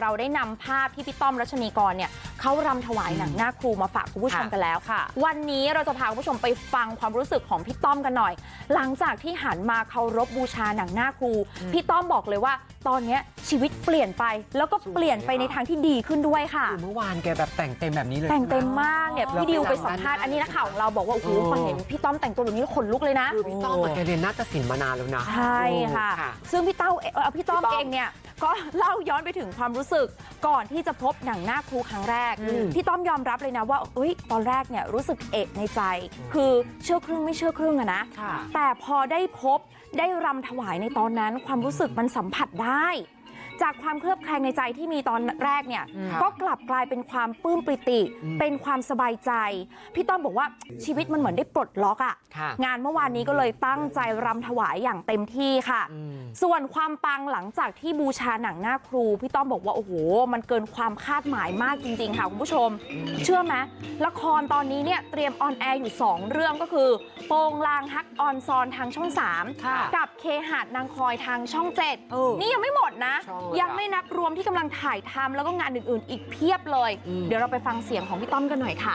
เราได้นำภาพที่พี่ต้อมรัชนีกรเนี่ย เขารำถวายหนังหน้าครูมาฝากคุณผู้ชมค่ะกันแล้วค่ะวันนี้เราจะพาคุณผู้ชมไปฟังความรู้สึกของพี่ต้อมกันหน่อย หลังจากที่หันมาเคารพบูชาหนังหน้าครู พี่ต้อมบอกเลยว่า ตอนเนี้ยชีวิตเปลี่ยนไป แล้วก็เปลี่ยนไปในทางที่ดีขึ้นด้วยค่ะคือเมื่อวานแกแบบแต่งเต็มแบบนี้เลยแต่งเต็มใช่ไหมากเนี่ยแล้วพี่ดิวไปไปสัมภาษณ์รำอันนี้นักข่าวของเราบอกว่าโอ้โหเออพอเห็นพี่ต้อมแต่งตัวแบบนี้ขนลุกเลยนะคือพี่ต้อมอะแกเรียนนาฏศิลป์มานานแล้วนะใช่ค่ะค่ะซึ่งพี่เต้าเอ่อพี่ต้อมพี่ต้อมเองเนี่ยก็เล่าย้อนไปถึงความรู้สึกก่อนที่จะพบหนังหน้าครูครั้งแรกอืมพี่ต้อมยอมรับเลยนะว่าเอ้ยตอนแรกเนี่ยรู้สึกเอะในใจคือเชื่อครึ่งไม่เชื่อครึ่งอะนะค่ะแต่พอได้พบได้รำถวายในตอนนั้นความรู้สึกมันสัมผัสได้ จากความเคลือบแคลงในใจที่มีตอนแรกเนี่ยอืมก็กลับกลายเป็นความปลื้มปริติอืมเป็นความสบายใจ พี่ต้อมบอกว่าชีวิตมันเหมือนได้ปลดล็อกอะค่ะ งานเมื่อวานนี้ก็เลยตั้งใจรำถวายอย่างเต็มที่ค่ะอืมส่วนความปังหลังจากที่บูชาหนังหน้าครู พี่ต้อมบอกว่าโอ้โห มันเกินความคาดหมายมากจริง ๆ ค่ะคุณผู้ชม เชื่อไหมละครตอนนี้เนี่ยเตรียมออนแอร์อยู่ 2 เรื่องก็คือ โปงลางฮักออนซอนทางช่องค่ะ3กับเคหาดนางคอยทางช่องเออ7นี่ยังไม่หมดนะช่องเลยอะยังไม่นับรวมที่กำลังถ่ายทำแล้วก็งานอื่นๆ อีกเพียบเลยอืมเดี๋ยวเราไปฟังเสียงของพี่ต้อมกันหน่อยค่ะ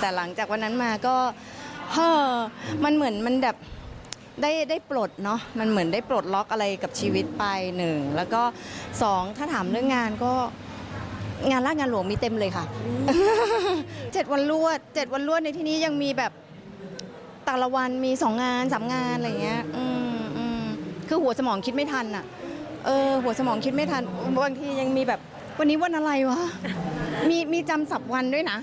แต่หลังจากวันนั้นมาก็เฮ้อมันเหมือนมันแบบได้ได้ปลดเนาะมันเหมือนได้ปลดล็อกอะไรกับชีวิตไปหนึ่งแล้วก็สองถ้าถามเรื่องงานก็งานลากงานหลวงมีเต็มเลยค่ะ เจ็ดวันรวดเจ็ดวันรวดในที่นี้ยังมีแบบแต่ละวันมีสองงานสามงานอะไรเงี้ยอืมอืม คือหัวสมองคิดไม่ทันอะเออ หัวสมองคิดไม่ทัน บางทียังมีแบบ วันนี้วันอะไรวะ มีมีจำสับวันด้วยนะ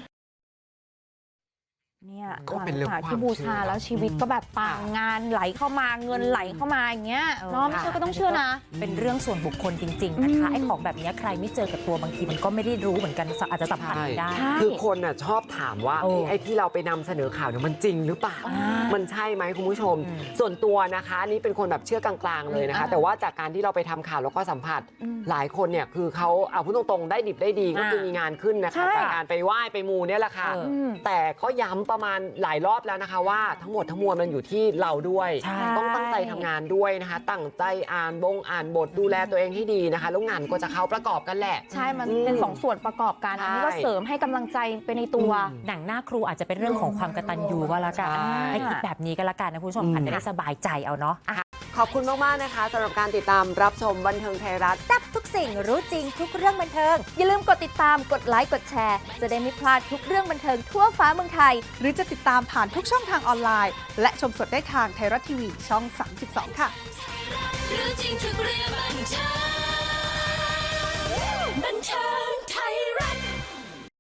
เนี่ยก็หลัเป็นเรื่องจากความที่บูชาเชื่อแล้วชีวิตก็แบบปังงานไหลเข้ามาเงินไหลเข้ามาอย่างเงี้ยเออเนาะไม่เชื่อก็ต้องเชื่อนะ เป็นเรื่องส่วนบุคคลจริง ๆ นะคะอืมไอ้ของแบบเนี้ยใครไม่เจอกับตัวบางทีมันก็ไม่ได้รู้เหมือนกันอาจจะสัมผัสไม่ได้ใช่คือคนน่ะชอบถามว่าโอ้ไอ้ที่เราไปนำเสนอข่าวเนี่ยมันจริงหรือเปล่าอ่ามัมันใช่ไหมคุณผู้ชมอืมส่วนตัวนะคะอันนี่เป็นคนแบบเชื่อกลางๆเลยนะคะอ่าแต่ว่าจากการที่เราไปทำข่าวแล้วก็สัมผัสอืมหลายคนเนี่ยคือเขาเอาพูดตรงๆได้ดิบได้ดีก็คือมีงานขึ้นนะคะใช่จากการไปไหว้ไปมูเนี่ยแหละค่ะเอออืมแต่ก็ย้ำประมาณหลายรอบแล้วนะคะว่าทั้งหมดทั้งมวลมันอยู่ที่เราด้วยใช่ต้องตั้งใจทำงานด้วยนะคะตั้งใจอ่านบงอ่านบทดูแลตัวเองให้ดีนะคะแล้วงานก็จะเข้าประกอบกันแหละ ใช่มันอืมเป็นสองส่วนประกอบกันอันนี้ก็ใช่เสริมให้กำลังใจไปในตัวอืมหนังหน้าครูอาจจะเป็นเรื่องของความกตัญญูก็แล้วกันใช่ให้คิดแบบนี้ก็แล้วกันนะคุณผู้ชมอืมค่ะจะได้สบายใจเอาเนาะอะขอบคุณมากๆนะคะสำหรับการติดตามรับชมบันเทิงไทยรัฐจับทุก สิ่งรู้จริงทุกเรื่องบันเทิง อย่าลืมกดติดตามกดไลค์กดแชร์ จะได้ไม่พลาดทุกเรื่องบันเทิงทั่วฟ้าเมืองไทย หรือจะติดตามผ่านทุกช่องทางออนไลน์ และชมสดได้ทางไทยรัฐทีวีช่อง 32 ค่ะ รู้จริงทุกเรื่องบันเทิง